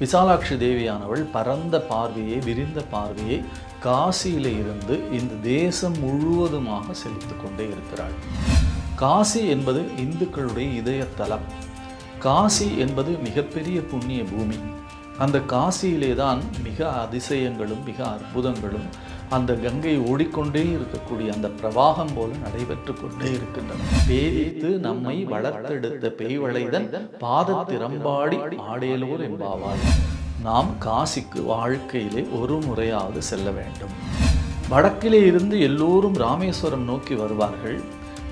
விசாலாட்சி தேவியானவள் பரந்த பார்வையை விரிந்த பார்வையை காசியிலே இருந்து இந்த தேசம் முழுவதுமாக செலுத்தி கொண்டே இருக்கிறாள். காசி என்பது இந்துக்களுடைய இதயத்தலம். காசி என்பது மிகப்பெரிய புண்ணிய பூமி. அந்த காசியிலே தான் மிக அதிசயங்களும் மிக அற்புதங்களும் அந்த கங்கை ஓடிக்கொண்டே இருக்கக்கூடிய அந்த பிரவாகம் போல நடைபெற்று கொண்டே இருக்கின்றன. பேரித்து நம்மை வளர்த்தெடுத்த பெய்வளைதன் பாதத்திறம்பாடி ஆடேலோர் என்பாவாய். நாம் காசிக்கு வாழ்க்கையிலே ஒரு முறையாவது செல்ல வேண்டும். வடக்கிலே இருந்து எல்லோரும் ராமேஸ்வரம் நோக்கி வருவார்கள்.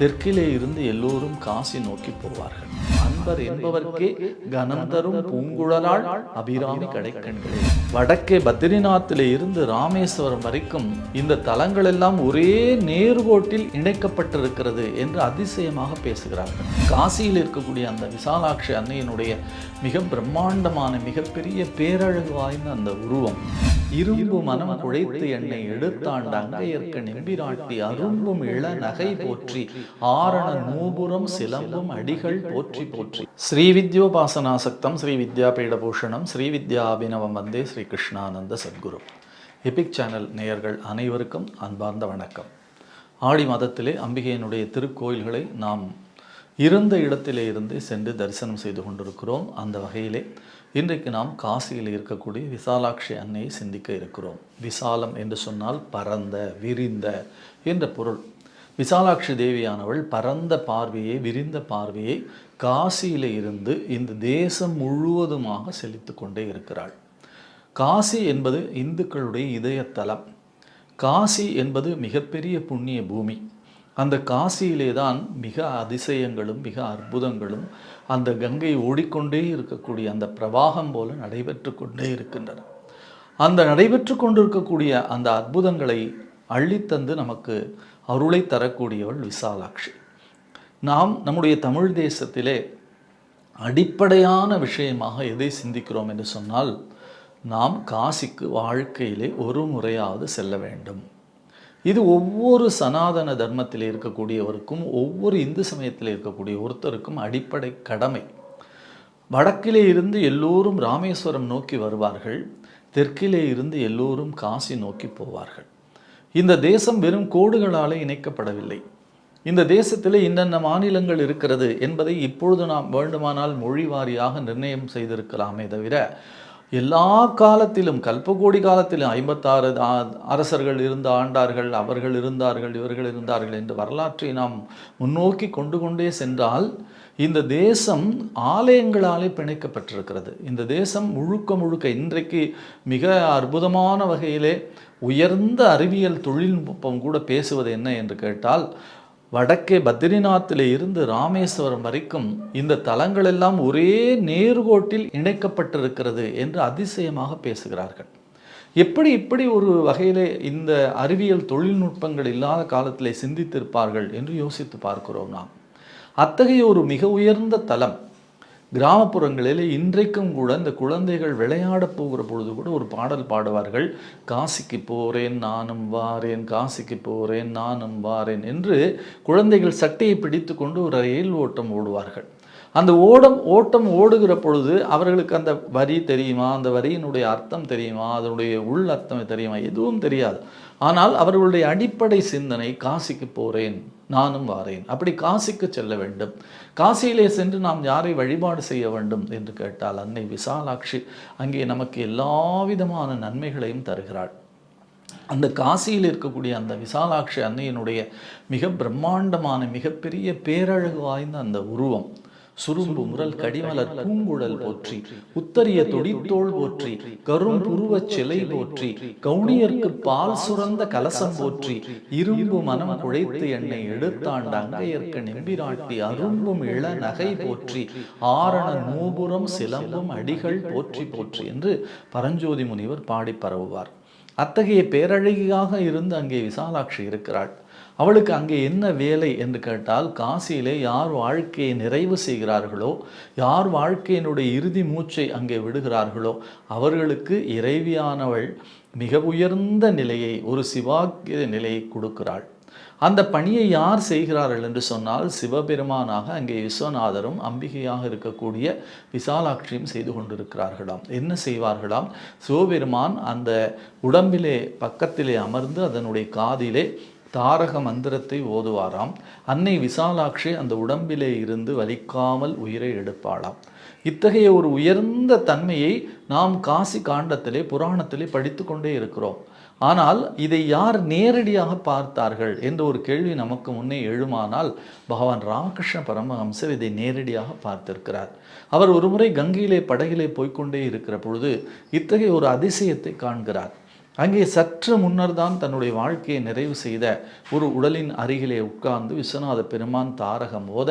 தெற்கிலே இருந்து எல்லோரும் காசி நோக்கி போவார்கள். அன்பர் என்பவர்க்கே கனம் தரும் பூங்குழலாள் அபிராமி கடைக்கண்களே. வடக்கே பத்ரிநாத்திலே இருந்து ராமேஸ்வரம் வரைக்கும் இந்த தலங்கள் எல்லாம் ஒரே நேர்கோட்டில் இணைக்கப்பட்டிருக்கிறது என்று அதிசயமாக பேசுகிறார்கள். காசியில் இருக்கக்கூடிய அந்த விசாலாட்சி அன்னையினுடைய மிக பிரம்மாண்டமான மிகப்பெரிய பேரழகு வாய்ந்த அந்த உருவம். இரும்பு மனம் குழைத்து என்னை எடுத்தாண்ட அங்கையர்க்க நெம்பிராட்டி அரும்பும் இள நகை போற்றி ஆரண நூபுரம் சிலம்பும் அடிகள் போற்றி போற்றி ஸ்ரீ வித்யோபாசனாசக்தம் ஸ்ரீ வித்யா பீடபூஷணம் ஸ்ரீ வித்யா அபிநவம் வந்தே ஸ்ரீ கிருஷ்ணானந்த சத்குரு எபிக் சேனல் நேயர்கள் அனைவருக்கும் அன்பார்ந்த வணக்கம். ஆடி மாதத்திலே அம்பிகையினுடைய திருக்கோயில்களை நாம் இருந்த இடத்திலே இருந்து சென்று தரிசனம் செய்து கொண்டிருக்கிறோம். அந்த வகையிலே இன்றைக்கு நாம் காசியில் இருக்கக்கூடிய விசாலாட்சி அன்னையை சிந்திக்க இருக்கிறோம். விசாலம் என்று சொன்னால் பரந்த விரிந்த என்ற பொருள். விசாலாட்சி தேவியானவள் பரந்த பார்வையை விரிந்த பார்வையை காசியில இருந்து இந்த தேசம் முழுவதுமாக செலுத்தி கொண்டே இருக்கிறாள். காசி என்பது இந்துக்களுடைய இதயத்தலம். காசி என்பது மிகப்பெரிய புண்ணிய பூமி. அந்த காசியிலே தான் மிக அதிசயங்களும் மிக அற்புதங்களும் அந்த கங்கை ஓடிக்கொண்டே இருக்கக்கூடிய அந்த பிரவாகம் போல நடைபெற்று கொண்டே இருக்கின்றன. அந்த நடைபெற்று கொண்டிருக்கக்கூடிய அந்த அற்புதங்களை அள்ளித்தந்து நமக்கு அருளை தரக்கூடியவள் விசாலாட்சி. நாம் நம்முடைய தமிழ் தேசத்திலே அடிப்படையான விஷயமாக எதை சிந்திக்கிறோம் என்று சொன்னால் நாம் காசிக்கு வாழ்க்கையிலே ஒரு முறையாவது செல்ல வேண்டும். இது ஒவ்வொரு சனாதன தர்மத்தில் இருக்கக்கூடியவருக்கும் ஒவ்வொரு இந்து சமயத்தில் இருக்கக்கூடிய ஒருத்தருக்கும் அடிப்படை கடமை. வடக்கிலே இருந்து எல்லோரும் ராமேஸ்வரம் நோக்கி வருவார்கள் தெற்கிலே இருந்து எல்லோரும் காசி நோக்கி போவார்கள். இந்த தேசம் வெறும் கோடுகளாலே இணைக்கப்படவில்லை. இந்த தேசத்தில் இன்னென்ன மாநிலங்கள் இருக்கிறது என்பதை இப்பொழுது நாம் வேண்டுமானால் மொழி வாரியாக நிர்ணயம் செய்திருக்கலாமே தவிர எல்லா காலத்திலும் கல்பகோடி காலத்திலும் ஐம்பத்தாறு அரசர்கள் இருந்து ஆண்டார்கள் அவர்கள் இருந்தார்கள் இவர்கள் இருந்தார்கள் என்று வரலாற்றை நாம் முன்னோக்கி கொண்டு கொண்டே சென்றால் இந்த தேசம் ஆலயங்களாலே பிணைக்கப்பட்டிருக்கிறது. இந்த தேசம் முழுக்க முழுக்க இன்றைக்கு மிக அற்புதமான வகையிலே உயர்ந்த அறிவியல் தொழில்நுட்பம் கூட பேசுவது என்ன என்று கேட்டால் வடக்கே பத்ரிநாத்திலே இருந்து ராமேஸ்வரம் வரைக்கும் இந்த தலங்கள் எல்லாம் ஒரே நேர்கோட்டில் இணைக்கப்பட்டிருக்கிறது என்று அதிசயமாக பேசுகிறார்கள். எப்படி இப்படி ஒரு வகையிலே இந்த அறிவியல் தொழில்நுட்பங்கள் இல்லாத காலத்திலே சிந்தித்திருப்பார்கள் என்று யோசித்து பார்க்கிறோம் நாம். அத்தகைய ஒரு மிக உயர்ந்த தலம் கிராமப்புறங்களில் இன்றைக்கும் கூட இந்த குழந்தைகள் விளையாட போகிற பொழுது கூட ஒரு பாடல் பாடுவார்கள். காசிக்கு போகிறேன் நானும் வாரேன் காசிக்கு போகிறேன் நானும் வாரேன் என்று குழந்தைகள் சட்டையை பிடித்து கொண்டு ஒரு ரயில் ஓட்டம் ஓடுவார்கள். அந்த ஓடம் ஓட்டம் ஓடுகிற பொழுது அவர்களுக்கு அந்த வரி தெரியுமா? அந்த வரியினுடைய அர்த்தம் தெரியுமா? அதனுடைய உள் அர்த்தம் தெரியுமா? எதுவும் தெரியாது. ஆனால் அவர்களுடைய அடிப்படை சிந்தனை காசிக்கு போகிறேன் நானும் வாரேன். அப்படி காசிக்கு செல்ல வேண்டும். காசியிலே சென்று நாம் யாரை வழிபாடு செய்ய வேண்டும் என்று கேட்டால் அன்னை விசாலாட்சி அங்கே நமக்கு எல்லா விதமான நன்மைகளையும் தருகிறாள். அந்த காசியில் இருக்கக்கூடிய அந்த விசாலாட்சி அன்னையினுடைய மிக பிரம்மாண்டமான மிகப்பெரிய பேரழகு வாய்ந்த அந்த உருவம். சுரும்பு முரல் கடிமலர் பூங்குழல் போற்றி உத்தரிய தொடித்தோள் போற்றி கரும் புருவச் சிலை போற்றி கவுனியர்க்கு பால் சுரந்த கலசம் போற்றி இரும்பு மனம் குழைத்து என்னை எடுத்தாண்ட அங்கையர்க்க நெம்பிராட்டி அரும்பும் இள நகை போற்றி ஆரண நூபுரம் சிலம்பும் அடிகள் போற்றி போற்றி என்று பரஞ்சோதி முனிவர் பாடி பரவுவார். அத்தகைய பேரழகியாக இருந்து அங்கே விசாலாட்சி இருக்கிறாள். அவளுக்கு அங்கே என்ன வேலை என்று கேட்டால் காசியிலே யார் வாழ்க்கையை நிறைவு செய்கிறார்களோ யார் வாழ்க்கையினுடைய இறுதி மூச்சை அங்கே விடுகிறார்களோ அவர்களுக்கு இறைவியானவள் மிக உயர்ந்த நிலையை ஒரு சிவாக்கிய நிலையை கொடுக்கிறாள். அந்த பணியை யார் செய்கிறார்கள் என்று சொன்னால் சிவபெருமானாக அங்கே விஸ்வநாதரும் அம்பிகையாக இருக்கக்கூடிய விசாலாட்சியும் செய்து கொண்டிருக்கிறார்களாம். என்ன செய்வார்களாம்? சிவபெருமான் அந்த உடம்பிலே பக்கத்திலே அமர்ந்து அதனுடைய காதிலே தாரக மந்திரத்தை ஓதுவாராம். அன்னை விசாலாட்சி அந்த உடம்பிலே இருந்து வலிக்காமல் உயிரை எடுப்பாளாம். இத்தகைய ஒரு உயர்ந்த தன்மையை நாம் காசி காண்டத்திலே புராணத்திலே படித்து கொண்டே இருக்கிறோம். ஆனால் இதை யார் நேரடியாக பார்த்தார்கள் என்ற ஒரு கேள்வி நமக்கு முன்னே எழுமானால் பகவான் ராமகிருஷ்ண பரமஹம்சர் இதை நேரடியாக பார்த்திருக்கிறார். அவர் ஒருமுறை கங்கையிலே படகிலே போய்க்கொண்டே இருக்கிற பொழுது இத்தகைய ஒரு அதிசயத்தை காண்கிறார். அங்கே சற்று முன்னர் தான் தன்னுடைய வாழ்க்கையை நிறைவு செய்த ஒரு உடலின் அருகிலே உட்கார்ந்து விஸ்வநாத பெருமான் தாரகம் ஓத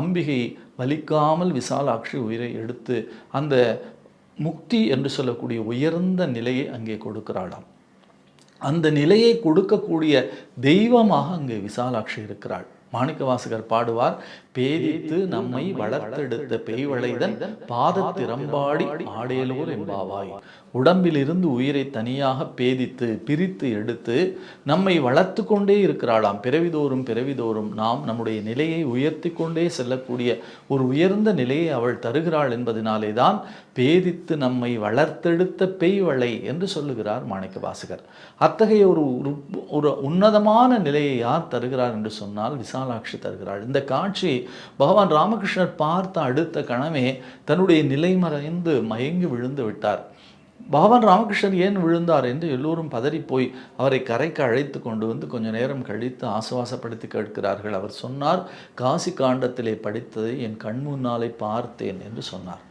அம்பிகை வலிக்காமல் விசாலாட்சி உயிரை எடுத்து அந்த முக்தி என்று சொல்லக்கூடிய உயர்ந்த நிலையை அங்கே கொடுக்கிறாளாம். அந்த நிலையை கொடுக்கக்கூடிய தெய்வமாக அங்கே விசாலாட்சி இருக்கிறாள். மாணிக்கவாசகர் பாடுவார் பேதித்து நம்மை வளர்த்தெடுத்த பெய்வளைதன் பாதத்திறம்பாடி ஆடேலோர் என்பாவாய். உடம்பிலிருந்து உயிரை தனியாக பேதித்து பிரித்து எடுத்து நம்மை வளர்த்து கொண்டே இருக்கிறாளாம். பிறவிதோறும் பிறவிதோறும் நாம் நம்முடைய நிலையை உயர்த்தி கொண்டே செல்லக்கூடிய ஒரு உயர்ந்த நிலையை அவள் தருகிறாள் என்பதனாலே தான் பேதித்து நம்மை வளர்த்தெடுத்த பெய்வளை என்று சொல்லுகிறார் மாணிக்க வாசகர் அத்தகைய ஒரு ஒரு உன்னதமான நிலையை யார் தருகிறார் என்று சொன்னால் விசாலாட்சி தருகிறாள். இந்த காட்சி பகவான் ராமகிருஷ்ணர் பார்த்த அடுத்த கணமே தன்னுடைய நிலை மறைந்து மயங்கி விழுந்து விட்டார். பகவான் ராமகிருஷ்ணர் ஏன் விழுந்தார் என்று எல்லோரும் பதறிப்போய் போய் அவரை கரைக்கு அழைத்து கொண்டு வந்து கொஞ்ச நேரம் கழித்து ஆசுவாசப்படுத்தி கேட்கிறார்கள். அவர் சொன்னார் காசி காண்டத்திலே படித்ததை என் கண் முன்னாலே பார்த்தேன் என்று சொன்னார்.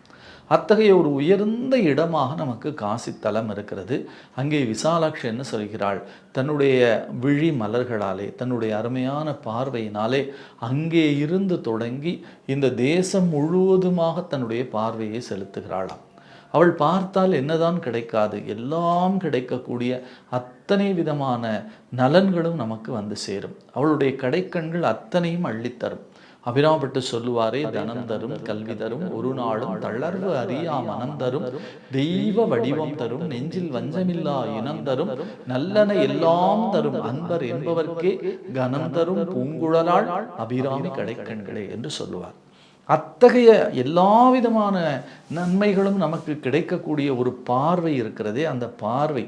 அத்தகைய ஒரு உயர்ந்த இடமாக நமக்கு காசி தலம் இருக்கிறது. அங்கே விசாலாட்சி என்ன சொல்கிறாள்? தன்னுடைய விழி மலர்களாலே தன்னுடைய அருமையான பார்வையினாலே அங்கே இருந்து தொடங்கி இந்த தேசம் முழுவதுமாக தன்னுடைய பார்வையை செலுத்துகிறாளாம். அவள் பார்த்தால் என்னதான் கிடைக்காது எல்லாம் கிடைக்கக்கூடிய அத்தனை விதமான நலன்களும் நமக்கு வந்து சேரும். அவளுடைய கடைக்கண்கள் அத்தனையும் அள்ளித்தரும். அபிராமப்பட்டு சொல்லுவாரே தனம் தரும் கல்வி தரும் ஒரு நாளும் தளர்வு அறியா மனம் தரும் தெய்வ வடிவம் தரும் நெஞ்சில் வஞ்சமில்லா இனம் தரும் நல்லன எல்லாம் தரும் அன்பர் என்பவர்க்கே கனம் தரும் பூங்குழலாள் அபிராமி கடைக்கண்களே என்று சொல்லுவார். அத்தகைய எல்லா விதமான நன்மைகளும் நமக்கு கிடைக்கக்கூடிய ஒரு பார்வை இருக்கிறதே அந்த பார்வை.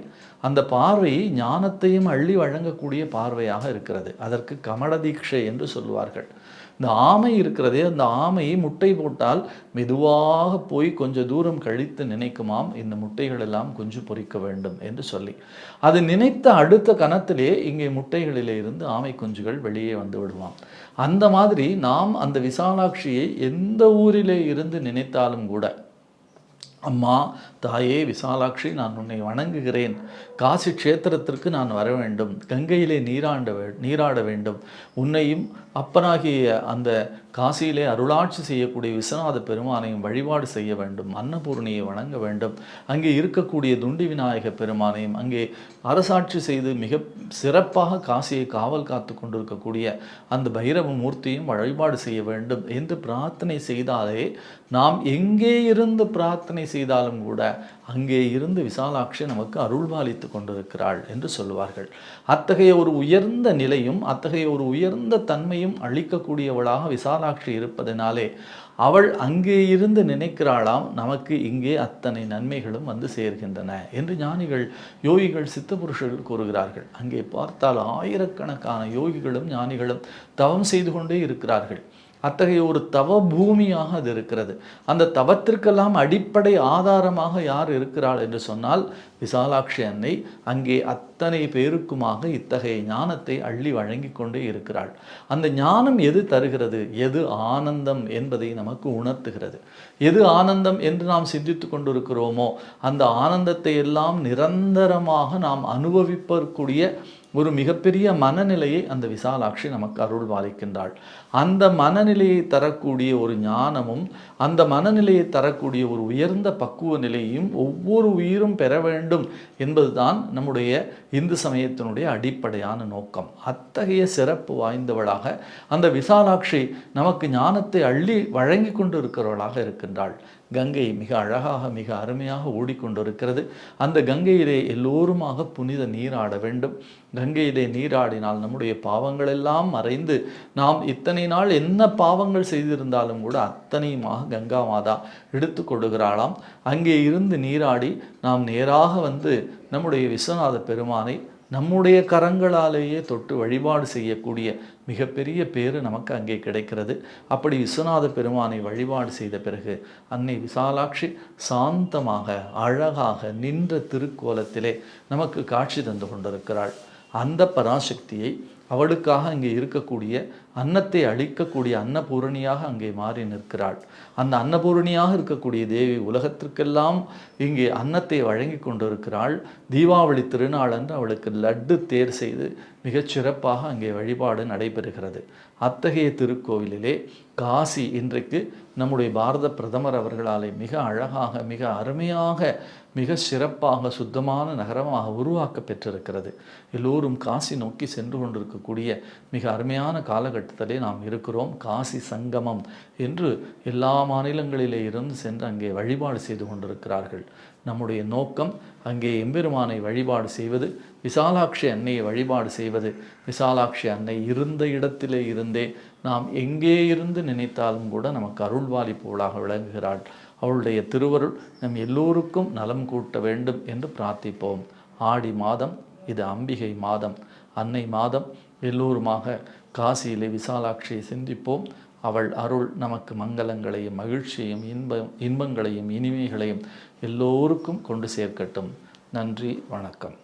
அந்த பார்வை ஞானத்தையும் அள்ளி வழங்கக்கூடிய பார்வையாக இருக்கிறது. அதற்கு கமல தீட்சை என்று சொல்லுவார்கள். இந்த ஆமை இருக்கிறதே அந்த ஆமையை முட்டை போட்டால் மெதுவாக போய் கொஞ்சம் தூரம் கழித்து நினைக்குமாம். இந்த முட்டைகள் எல்லாம் குஞ்சு பொறிக்க வேண்டும் என்று சொல்லி. அது நினைத்த அடுத்த கணத்திலே இங்கே முட்டைகளிலே இருந்து ஆமை குஞ்சுகள் வெளியே வந்து விடுவாம் அந்த மாதிரி நாம் அந்த விசாலாட்சியை எந்த ஊரிலே இருந்து நினைத்தாலும் கூட அம்மா தாயே விசாலாட்சி நான் உன்னை வணங்குகிறேன். காசி க்ஷேத்திரத்திற்கு நான் வர வேண்டும். கங்கையிலே நீராண்ட நீராட வேண்டும். உன்னையும் அப்பனாகிய அந்த காசியிலே அருளாட்சி செய்யக்கூடிய விஸ்வநாத பெருமானையும் வழிபாடு செய்ய வேண்டும் அன்னபூர்ணியை வணங்க வேண்டும். அங்கே இருக்கக்கூடிய துண்டி விநாயக பெருமானையும் அங்கே அரசாட்சி செய்து மிக சிறப்பாக காசியை காவல் காத்து கொண்டிருக்கக்கூடிய அந்த பைரவ மூர்த்தியும் வழிபாடு செய்ய வேண்டும் என்று பிரார்த்தனை செய்தாலே நாம் எங்கே இருந்து பிரார்த்தனை செய்தாலும் கூட அங்கே இருந்து விசாலாட்சி நமக்கு அருள்பாலித்து கொண்டிருக்கிறாள் என்று சொல்லுவார்கள். அத்தகைய ஒரு உயர்ந்த நிலையும் அத்தகைய ஒரு உயர்ந்த தன்மையும் அளிக்கக்கூடியவளாக விசாலாட்சி இருப்பதனாலே அவள் அங்கே இருந்து நினைக்கிறாளாம் நமக்கு இங்கே அத்தனை நன்மைகளும் வந்து சேர்கின்றன என்று ஞானிகள் யோகிகள் சித்த புருஷர்கள் கூறுகிறார்கள். அங்கே பார்த்தால் ஆயிரக்கணக்கான யோகிகளும் ஞானிகளும் தவம் செய்து கொண்டே இருக்கிறார்கள். அத்தகைய ஒரு தவ பூமியாக அது இருக்கிறது. அந்த தவத்திற்கெல்லாம் அடிப்படை ஆதாரமாக யார் இருக்கிறாள் என்று சொன்னால் விசாலாட்சி அன்னை அங்கே அத்தனை பேருக்குமாக இத்தகைய ஞானத்தை அள்ளி வழங்கி கொண்டே இருக்கிறாள். அந்த ஞானம் எது தருகிறது? எது ஆனந்தம் என்பதை நமக்கு உணர்த்துகிறது. எது ஆனந்தம் என்று நாம் சிந்தித்து கொண்டிருக்கிறோமோ அந்த ஆனந்தத்தை எல்லாம் நிரந்தரமாக நாம் அனுபவிப்பக்கூடிய ஒரு மிகப்பெரிய மனநிலையை அந்த விசாலாட்சி நமக்கு அருள் பாலிக்கின்றாள் அந்த மனநிலையை தரக்கூடிய ஒரு ஞானமும் அந்த மனநிலையை தரக்கூடிய ஒரு உயர்ந்த பக்குவ நிலையும் ஒவ்வொரு உயிரும் பெற வேண்டும் என்பதுதான் நம்முடைய இந்து சமயத்தினுடைய அடிப்படையான நோக்கம். அத்தகைய சிறப்பு வாய்ந்தவளாக அந்த விசாலாட்சி நமக்கு ஞானத்தை அள்ளி வழங்கி கொண்டு இருக்கிறவளாக இருக்கின்றாள். கங்கை மிக அழகாக மிக அருமையாக ஓடிக்கொண்டிருக்கிறது. அந்த கங்கையிலே எல்லோருமாக புனித நீராட வேண்டும். கங்கையிலே நீராடினால் நம்முடைய பாவங்கள் எல்லாம் மறைந்து நாம் இத்தனை நாள் என்ன பாவங்கள் செய்திருந்தாலும் கூட அத்தனையுமாக கங்கா மாதா எடுத்து கொடுக்கிறாளாம். அங்கே இருந்து நீராடி நாம் நேராக வந்து நம்முடைய விஸ்வநாத பெருமானை நம்முடைய கரங்களாலேயே தொட்டு வழிபாடு செய்யக்கூடிய மிகப்பெரிய பேர் நமக்கு அங்கே கிடைக்கிறது. அப்படி விஸ்வநாத பெருமானை வழிபாடு செய்த பிறகு அன்னை விசாலாட்சி சாந்தமாக அழகாக நின்ற திருக்கோலத்திலே நமக்கு காட்சி தந்து கொண்டிருக்கிறாள். அந்த பராசக்தியை அவளுக்காக இங்கே இருக்கக்கூடிய அன்னத்தை அழிக்கக்கூடிய அன்னபூரணியாக அங்கே மாறி நிற்கிறாள். அந்த அன்னபூரணியாக இருக்கக்கூடிய தேவி உலகத்திற்கெல்லாம் இங்கே அன்னத்தை வழங்கி கொண்டிருக்கிறாள். தீபாவளி திருநாள் அன்று அவளுக்கு லட்டு தேர் செய்து மிகச் சிறப்பாக அங்கே வழிபாடு நடைபெறுகிறது. அத்தகைய திருக்கோவிலிலே காசி இன்றைக்கு நம்முடைய பாரத பிரதமர் அவர்களாலே மிக அழகாக மிக அருமையாக மிக சிறப்பாக சுத்தமான நகரமாக உருவாக்க பெற்றிருக்கிறது எல்லோரும் காசி நோக்கி சென்று கொண்டிருக்கக்கூடிய மிக அருமையான காலகட்டத்திலே நாம் இருக்கிறோம். காசி சங்கமம் என்று எல்லா மாநிலங்களிலே இருந்து சென்று அங்கே வழிபாடு செய்து கொண்டிருக்கிறார்கள். நம்முடைய நோக்கம் அங்கே எம்பெருமானை வழிபாடு செய்வது விசாலாட்சி அன்னையை வழிபாடு செய்வது. விசாலாட்சி அன்னை இருந்த இடத்திலே இருந்தே நாம் எங்கே இருந்து நினைத்தாலும் கூட நமக்கு அருள்வாளி போலாக விளங்குகிறாள். அவளுடைய திருவருள் நம் எல்லோருக்கும் நலம் கூட்ட வேண்டும் என்று பிரார்த்திப்போம். ஆடி மாதம் இது அம்பிகை மாதம். அன்னை மாதம் எல்லோருமாக காசியிலே விசாலாட்சியை சிந்திப்போம். அவள் அருள் நமக்கு மங்களங்களையும் மகிழ்ச்சியையும் இன்பம் இன்பங்களையும் இனிமைகளையும் எல்லோருக்கும் கொண்டு சேர்க்கட்டும். நன்றி வணக்கம்.